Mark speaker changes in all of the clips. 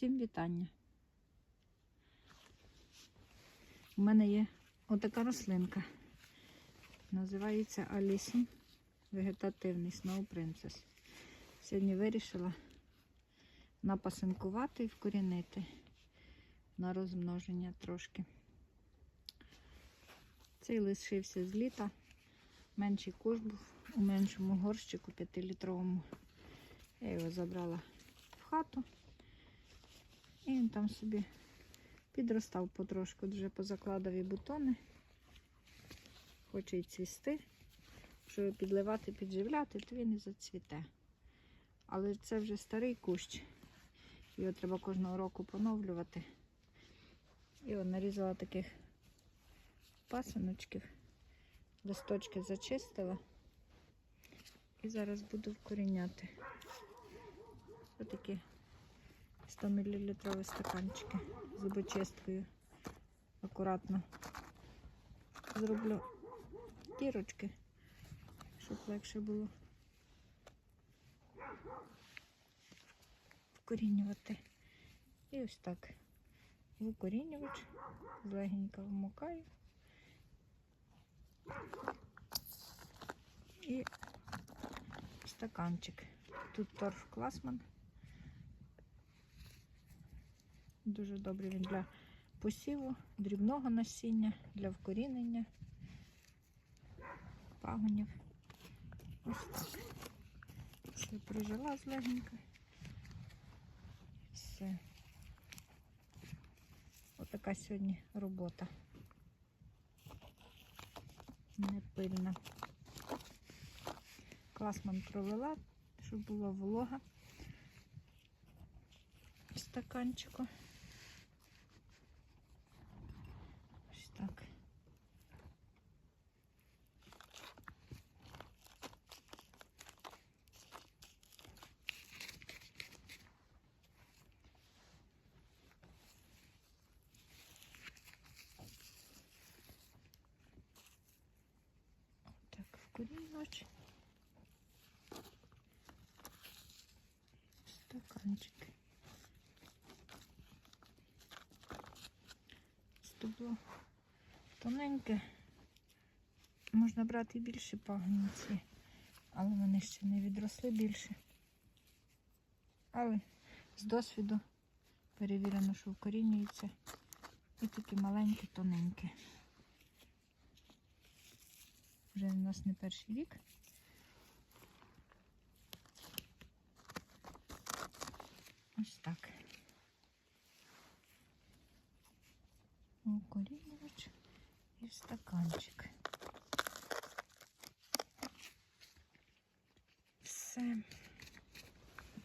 Speaker 1: Всім вітання. У мене є отака рослинка. Називається Алісін вегетативний Snow Princess. Сьогодні вирішила напасинкувати і вкорінити на розмноження трошки. Цей лишився з літа. Менший куш був у меншому горщику 5-літровому. Я його забрала в хату. І він там собі підростав потрошку, вже позакладав і бутони. Хоче й цвісти. Щоб підливати, підживляти, то він і зацвіте. Але це вже старий кущ. Його треба кожного року поновлювати. І от нарізала таких пасиночків, листочки зачистила. І зараз буду вкоріняти. Ось такі 100 мл стаканчики зубочисткою. Акуратно зроблю дірочки, щоб легше було вкорінювати. І ось так. В укорінювач легенько вмокаю. І стаканчик. Тут торф класман. Дуже добрий він для посіву, дрібного насіння, для вкорінення, пагонів. Ось так. Все прижила злегенько. Все. Отака сьогодні робота. Не пильна. Класман пролила, щоб була волога в стаканчику. Ось так. Так, вкорінювач. Стаканчик. Стебло тоненьке. Можна брати більше пагниці, але вони ще не відросли більше. Але з досвіду перевірено, що вкорінюється. І такі маленькі, тоненькі. Вже у нас не перший рік. Ось так. Укорінювач і стаканчик. Все.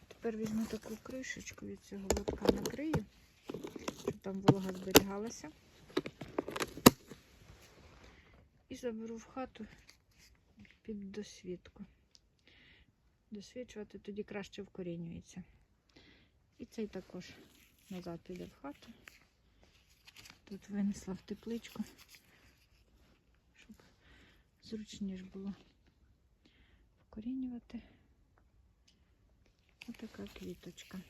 Speaker 1: Тепер візьму таку кришечку від цього лотка накрию, щоб там волога зберігалася. І заберу в хату під досвідку. Досвідчувати тоді краще вкорінюється. І цей також назад піде в хату. Тут винесла в тепличку, щоб зручніше було вкорінювати. Отака квіточка.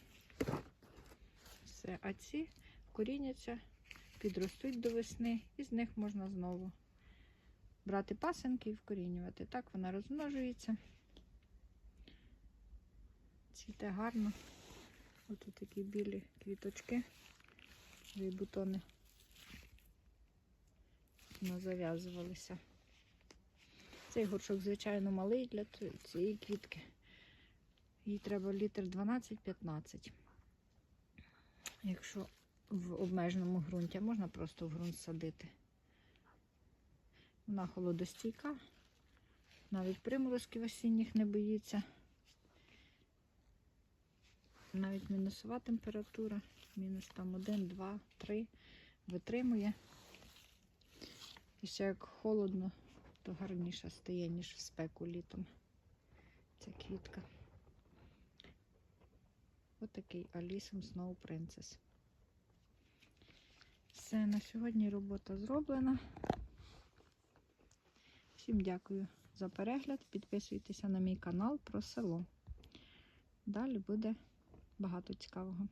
Speaker 1: Все, а ці вкоріняться, підростуть до весни, і з них можна знову брати пасенки і вкорінювати. Так вона розмножується. Цвіте гарно. Ось такі білі квіточки, і бутони зав'язувалися. Цей горшок, звичайно, малий для цієї квітки. Їй треба літр 12-15. Якщо в обмеженому ґрунті, можна просто в ґрунт садити. Вона холодостійка, навіть приморозків осінніх не боїться. Навіть мінусова температура, мінус там 1, 2, 3 витримує. І ще як холодно, то гарніше стає, ніж в спеку літом. Ця квітка. Отакий Алісом Snow Princess. Все, на сьогодні робота зроблена. Всім дякую за перегляд. Підписуйтеся на мій канал про село. Далі буде багато цікавого.